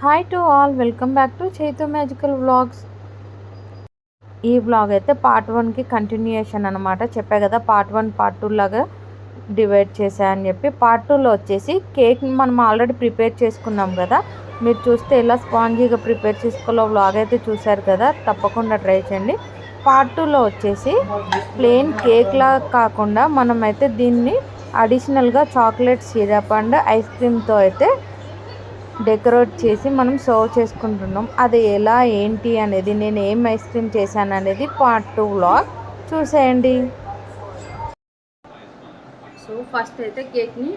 Hi to all welcome back to Chaitu magical vlogs ఈ vlog అయితే part వన్కి continuation అనమాట చెప్పా కదా పార్ట్ వన్ పార్ట్ టూ లాగా డివైడ్ చేశా అని చెప్పి. పార్ట్ టూలో వచ్చేసి కేక్ మనం ఆల్రెడీ ప్రిపేర్ చేసుకున్నాం కదా. మీరు చూస్తే ఎలా స్పాంజీగా ప్రిపేర్ చేసుకోవాలో వ్లాగ్ అయితే చూశారు కదా. తప్పకుండా ట్రై చేయండి. పార్ట్ టూలో వచ్చేసి ప్లెయిన్ కేక్లా కాకుండా మనమైతే దీన్ని అడిషనల్గా చాక్లెట్ సిరప్ అండ్ ఐస్ క్రీమ్తో అయితే డెకరేట్ చేసి మనం సర్వ్ చేసుకుంటున్నాం. అది ఎలా ఏంటి అనేది నేను ఏం ఐస్ క్రీమ్ చేశాను అనేది పార్ట్ టూ వ్లాగ్ చూసేయండి. సో ఫస్ట్ అయితే కేక్ని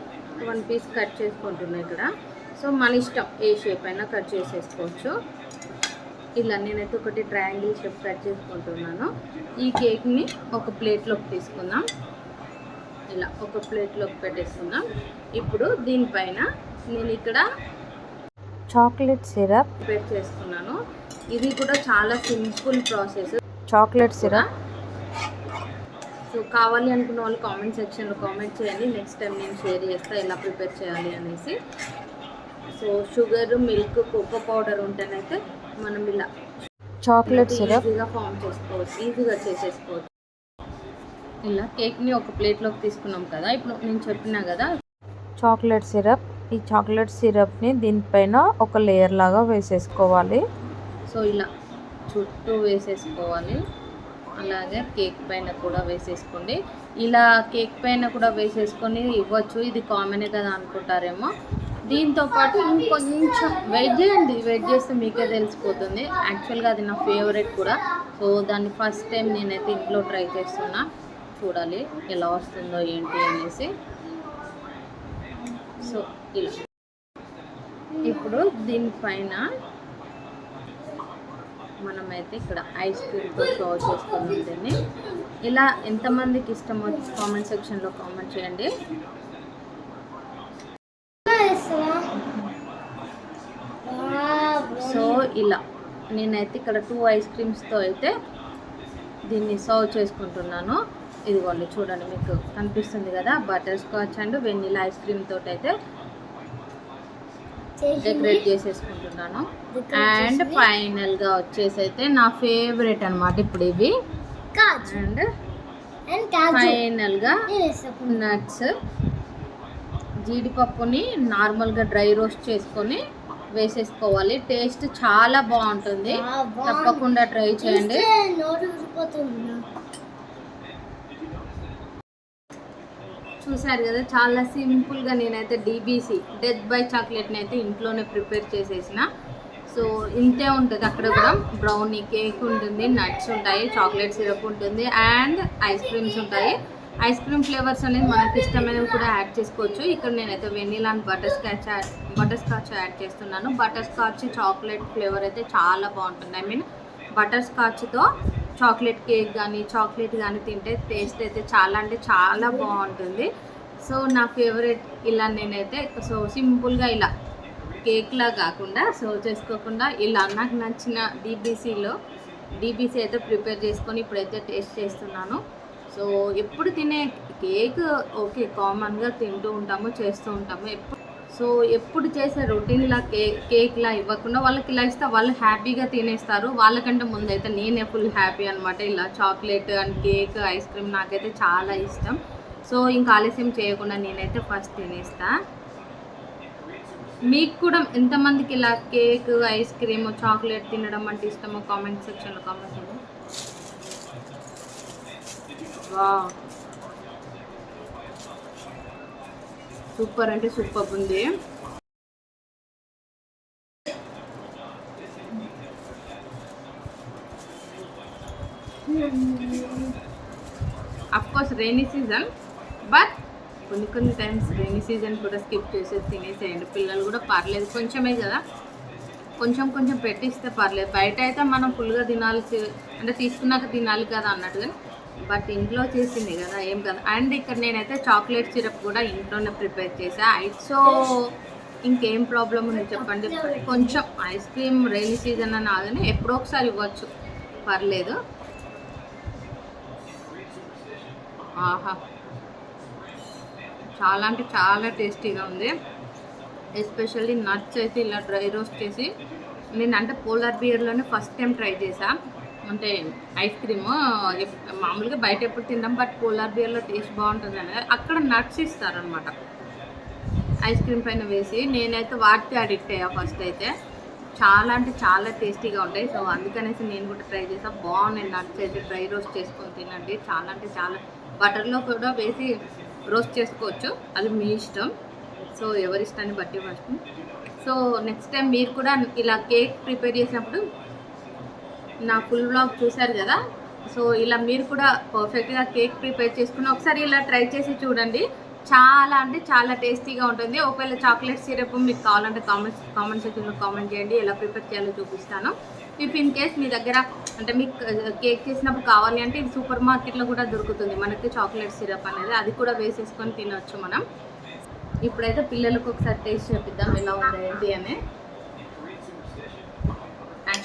వన్ పీస్ కట్ చేసుకుంటున్నాను ఇక్కడ. సో మన ఇష్టం ఏ షేప్ అయినా కట్ చేసేసుకోవచ్చు. ఇలా నేనైతే ఒకటి ట్రయాంగిల్ షేప్ కట్ చేసుకుంటున్నాను. ఈ కేక్ని ఒక ప్లేట్లోకి తీసుకుందాం. ఇలా ఒక ప్లేట్లోకి పెట్టేసుకుందాం. ఇప్పుడు దీనిపైన నేను ఇక్కడ చాక్లెట్ సిరప్. ప్రిపేర్ చేసుకున్నాను. ఇది కూడా చాలా simple process. Chocolate syrup. So కావాలి అనుకున్న వాళ్ళు కామెంట్ సెక్షన్లో కామెంట్ చేయండి. నెక్స్ట్ టైం నేను షేర్ చేస్తా ఎలా ప్రిపేర్ చేయాలి అనేసి. So sugar milk cocoa powder ఉంటేనైతే మనం ఇలా చాక్లెట్ సిరప్. ఈజీగా ఫామ్ చేసుకోవచ్చు. ఈజీగా చేసేసుకోవచ్చు. ఇలా కేక్ని ఒక ప్లేట్లోకి తీసుకున్నాం కదా. ఇప్పుడు నేను చెప్పినా కదా. Chocolate syrup. ఈ చాక్లెట్ సిరప్ని దీనిపైన ఒక లేయర్ లాగా వేసేసుకోవాలి. సో ఇలా చుట్టూ వేసేసుకోవాలి. అలాగే కేక్ పైన కూడా వేసేసుకోండి. ఇలా కేక్ పైన కూడా వేసేసుకొని ఇవ్వచ్చు. ఇది కామనే కదా అనుకుంటారేమో. దీంతో పాటు ఇంకొంచెం వెయిట్ చేయండి వెయిట్ చేస్తే మీకే తెలిసిపోతుంది. యాక్చువల్గా అది నా ఫేవరెట్ కూడా. సో దాన్ని ఫస్ట్ టైం నేనైతే ఇంట్లో ట్రై చేస్తున్నా. చూడాలి ఎలా వస్తుందో ఏంటి అనేసి. సో ఇలా. ఇప్పుడు దీనిపైన మనమైతే ఇక్కడ ఐస్ క్రీమ్తో సర్వ్ చేసుకొని ఇలా ఎంతమందికి ఇష్టమో కామెంట్ సెక్షన్లో కామెంట్ చేయండి. సో ఇలా. నేనైతే ఇక్కడ టూ ఐస్ క్రీమ్స్తో అయితే దీన్ని సర్వ్ చేసుకుంటున్నాను. ఇదిగోండి చూడండి మీకు కనిపిస్తుంది కదా butterscotch and vanilla ice cream తోటి అయితే డెకరేట్ చేసేసుకుంటున్నాను. అండ్ ఫైనల్గా వచ్చేసి అయితే నా ఫేవరెట్ అన్నమాట ఇప్పుడు ఇవి. అండ్ ఫైనల్గా నట్స్ జీడిపప్పుని నార్మల్గా డ్రై రోస్ట్ చేసుకొని వేసేసుకోవాలి. టేస్ట్ చాలా బాగుంటుంది. తప్పకుండా ట్రై చేయండి. చూసారు కదా చాలా సింపుల్గా నేనైతే డీబీసీ డెత్ బై చాక్లెట్ని అయితే ఇంట్లోనే ప్రిపేర్ చేసేసిన. సో ఇంతే ఉంటుంది అక్కడ కూడా. బ్రౌనీ కేక్ ఉంటుంది నట్స్ ఉంటాయి చాక్లెట్ సిరప్ ఉంటుంది అండ్ ఐస్ క్రీమ్స్ ఉంటాయి. ఐస్ క్రీమ్ ఫ్లేవర్స్ అనేది మనకి ఇష్టమైనవి కూడా యాడ్ చేసుకోవచ్చు. ఇక్కడ నేనైతే vanilla and butterscotch butterscotch add చేస్తున్నాను. బటర్ స్కాచ్ చాక్లెట్ ఫ్లేవర్ అయితే చాలా బాగుంటుంది. ఐ మీన్ బటర్ స్కాచ్తో చాక్లెట్ కేక్ కానీ చాక్లెట్ కానీ తింటే టేస్ట్ అయితే చాలా అంటే చాలా బాగుంటుంది. సో నా ఫేవరెట్ ఇలా నేనైతే సో సింపుల్గా ఇలా కేక్లా కాకుండా సర్వ్ చేసుకోకుండా ఇలా నాకు నచ్చిన డీబీసీలో డీబీసీ అయితే ప్రిపేర్ చేసుకొని ఇప్పుడైతే టేస్ట్ చేస్తున్నాను. సో ఎప్పుడు తినే కేక్ ఓకే కామన్గా తింటూ ఉంటాము చేస్తూ ఉంటాము. ఎప్పుడు సో ఎప్పుడు చేసే రొటీన్లా కేక్ కేక్లా ఇవ్వకుండా వాళ్ళకి ఇలా ఇస్తే వాళ్ళు హ్యాపీగా తినేస్తారు. వాళ్ళకంటే ముందైతే నేనే ఫుల్ హ్యాపీ అనమాట ఇలా chocolate and cake ice cream నాకైతే చాలా ఇష్టం. సో ఇంకా ఆలస్యం చేయకుండా నేనైతే ఫస్ట్ తినేస్తా. మీకు కూడా ఎంతమందికి ఇలా కేక్ ఐస్ క్రీమ్ చాక్లెట్ తినడం అంటే ఇష్టమో కామెంట్ సెక్షన్లో కామెంట్ చేయండి. సూపర్ అంటే సూపర్ ఉంది. కోర్స్ రైనీ సీజన్ బట్ కొన్ని కొన్ని టైమ్స్ రైనీ సీజన్ కూడా స్కిప్ చేసేసి తినేసేయండి పిల్లలు కూడా పర్లేదు. కొంచెమే కదా. కొంచెం కొంచెం పెట్టిస్తే పర్లేదు. బయట అయితే మనం ఫుల్గా తినాల్సి అంటే తీసుకున్నాక తినాలి కదా అన్నట్టుగా బట్ ఇంట్లో చేసింది కదా ఏం కదా. అండ్ ఇక్కడ నేనైతే చాక్లెట్ సిరప్ కూడా ఇంట్లోనే ప్రిపేర్ చేసా సో ఇంకేం ప్రాబ్లం ఉంది చెప్పండి? కొంచెం ఐస్ క్రీమ్ రైనీ సీజన్ అని ఆగని ఎప్పుడో ఒకసారి ఇవ్వచ్చు. పర్లేదు. ఆహా. చాలా అంటే చాలా టేస్టీగా ఉంది. ఎస్పెషల్లీ నట్స్ అయితే ఇలా డ్రై రోస్ట్ చేసి నేను అంటే పోలార్ బియర్లోనే ఫస్ట్ టైం ట్రై చేశాను అంటే ఐస్ క్రీమ్ మామూలుగా బయట ఎప్పుడు తింటాం బట్ పోలార్ బియర్లో టేస్ట్ బాగుంటుంది అని. అక్కడ నట్స్ ఇస్తారనమాట ఐస్ క్రీమ్ పైన వేసి నేనైతే వాటికి అడిక్ట్ అయ్యా ఫస్ట్ అయితే. చాలా అంటే చాలా టేస్టీగా ఉంటాయి. సో అందుకనేసి నేను కూడా ట్రై చేసా. బాగున్నాయి నట్స్ అయితే డ్రై రోస్ట్ చేసుకొని తినండి. చాలా అంటే చాలా బటర్లో కూడా వేసి రోస్ట్ చేసుకోవచ్చు. అది మీ ఇష్టం. సో ఎవరి ఇష్టాన్ని బట్టి ఫస్ట్. సో నెక్స్ట్ టైం మీరు కూడా ఇలా కేక్ ప్రిపేర్ చేసినప్పుడు నా ఫుల్ బ్లాగ్ చూశారు కదా? సో ఇలా మీరు కూడా పర్ఫెక్ట్గా కేక్ ప్రిపేర్ చేసుకుని ఒకసారి ఇలా ట్రై చేసి చూడండి. చాలా అంటే చాలా టేస్టీగా ఉంటుంది. ఒకవేళ చాక్లెట్ సిరప్ మీకు కావాలంటే కామెంట్స్ కామెంట్ సెక్షన్లో కామెంట్ చేయండి. ఎలా ప్రిపేర్ చేయాలో చూపిస్తాను. ఇఫ్ ఇన్ కేస్ మీ దగ్గర అంటే మీకు కేక్ చేసినప్పుడు కావాలి అంటే ఇది సూపర్ మార్కెట్లో కూడా దొరుకుతుంది. మనకి చాక్లెట్ సిరప్ అనేది. అది కూడా వేసేసుకొని తినవచ్చు మనం. ఇప్పుడైతే పిల్లలకు ఒకసారి టేస్ట్ చేపిద్దాం ఎలా ఉంది ఏంటి అని.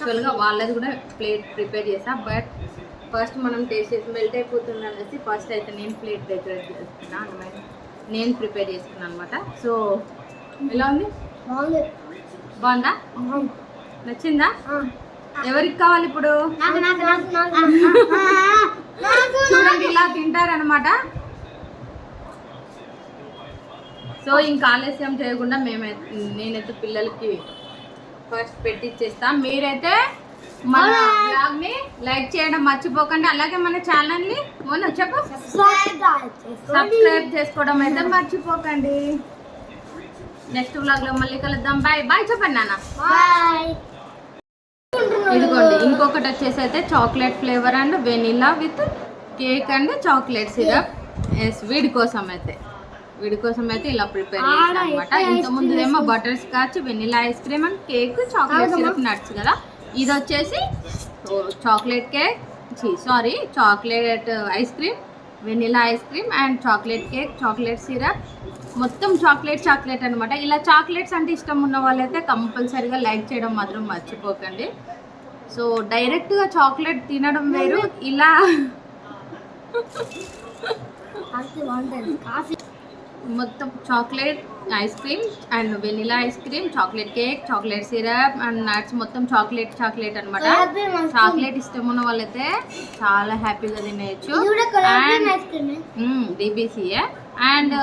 యాక్చువల్గా వాళ్ళది కూడా ప్లేట్ ప్రిపేర్ చేసా. బట్ ఫస్ట్ మనం టేస్ట్ చేసి మెల్ట్ అయిపోతుంది అనేసి ఫస్ట్ అయితే నేను ప్లేట్ డెకరేట్ చేస్తున్నా అనమాట నేను ప్రిపేర్ చేసుకున్నాను అనమాట సో ఎలా ఉంది? బాగుంది. నచ్చిందా. ఎవరికి కావాలి ఇప్పుడు? చూడండి ఇలా తింటారనమాట సో ఇంకా ఆలస్యం చేయకుండా మేమైతే నేనైతే పిల్లలకి ఫస్ట్ పెట్టిచ్చేస్తా. మీరైతే మన బ్లాగ్ని లైక్ చేయడం మర్చిపోకండి. అలాగే మన ఛానల్ని మొన్న చెప్పు. సబ్స్క్రైబ్ చేసుకోవడం అయితే మర్చిపోకండి. నెక్స్ట్ బ్లాగ్లో మళ్ళీ కలుద్దాం. బాయ్ బాయ్ చెప్పండి నాన్న. బాయ్ ఇదిగోండి ఇంకొకటి వచ్చేసి అయితే chocolate flavour and vanilla with cake and chocolate syrup. Yes వీడి కోసం అయితే. వీడి కోసం అయితే ఇలా ప్రిపేర్ చేసాను అనమాట ఇంత ముందుదేమో butterscotch vanilla ice cream and cake chocolate syrup nuts కదా. ఇది వచ్చేసి chocolate cake. Sorry chocolate ice cream vanilla ice cream and chocolate cake chocolate syrup. మొత్తం చాక్లెట్ చాక్లెట్ అనమాట ఇలా చాక్లెట్స్ అంటే ఇష్టం ఉన్న వాళ్ళైతే కంపల్సరీగా లైక్ చేయడం మాత్రం మర్చిపోకండి. సో డైరెక్ట్గా చాక్లెట్ తినడం వేరు. ఇలా కాఫీ మొత్తం chocolate ice cream and vanilla ice cream chocolate cake chocolate syrup and nuts మొత్తం చాక్లెట్ చాక్లెట్ అనమాట చాక్లెట్ ఇష్టం ఉన్న వాళ్ళైతే చాలా హ్యాపీగా తినేయచ్చు. డిబిసిఏ అండ్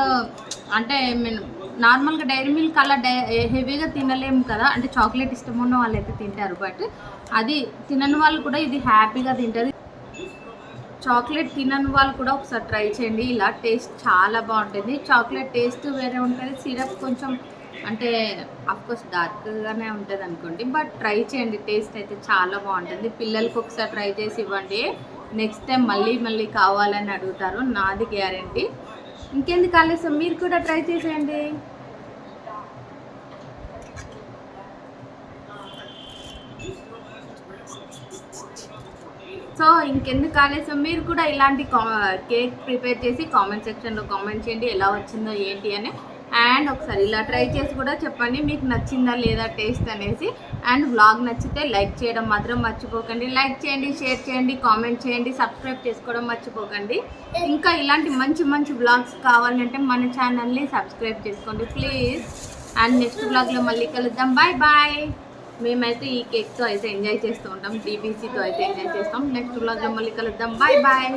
అంటే మీన్ నార్మల్గా డైరీ మిల్క్ అలా డై హెవీగా తినలేము కదా. అంటే చాక్లెట్ ఇష్టం ఉన్న వాళ్ళు అయితే తింటారు. బట్ అది తినని వాళ్ళు కూడా ఇది హ్యాపీగా తింటారు. చాక్లెట్ తినని వాళ్ళు కూడా ఒకసారి ట్రై చేయండి. ఇలా టేస్ట్ చాలా బాగుంటుంది. చాక్లెట్ టేస్ట్ వేరే ఉంటుంది సిరప్ కొంచెం అంటే అఫ్కోర్స్ డార్క్గానే ఉంటుంది అనుకోండి బట్ ట్రై చేయండి. టేస్ట్ అయితే చాలా బాగుంటుంది. పిల్లలకి ఒకసారి ట్రై చేసి ఇవ్వండి. నెక్స్ట్ టైం మళ్ళీ మళ్ళీ కావాలని అడుగుతారు. నాది గ్యారంటీ ఇంకెందుకు ఆలస్యం? మీరు కూడా ట్రై చేసేయండి. సో ఇంకెందుకు ఆలస్యం? మీరు కూడా ఇలాంటి కా- కేక్ ప్రిపేర్ చేసి కామెంట్ సెక్షన్లో కామెంట్ చేయండి ఎలా వచ్చిందో ఏంటి అని. అండ్ ఒకసారి ఇలా ట్రై చేసి కూడా చెప్పండి మీకు నచ్చిందా లేదా టేస్ట్ అనేసి. అండ్ వ్లాగ్ నచ్చితే లైక్ చేయడం మాత్రం మర్చిపోకండి. లైక్ చేయండి షేర్ చేయండి కామెంట్ చేయండి సబ్స్క్రైబ్ చేసుకోవడం మర్చిపోకండి. ఇంకా ఇలాంటి మంచి మంచి బ్లాగ్స్ కావాలంటే మన ఛానల్ని సబ్స్క్రైబ్ చేసుకోండి ప్లీజ్. అండ్ నెక్స్ట్ బ్లాగ్లో మళ్ళీ కలుద్దాం. Bye bye. మేమైతే ఈ కేక్తో అయితే ఎంజాయ్ చేస్తూ ఉంటాం బీబీసీతో అయితే ఎంజాయ్ చేస్తాం. నెక్స్ట్ వ్లాగ్లో మళ్ళీ కలుద్దాం. Bye bye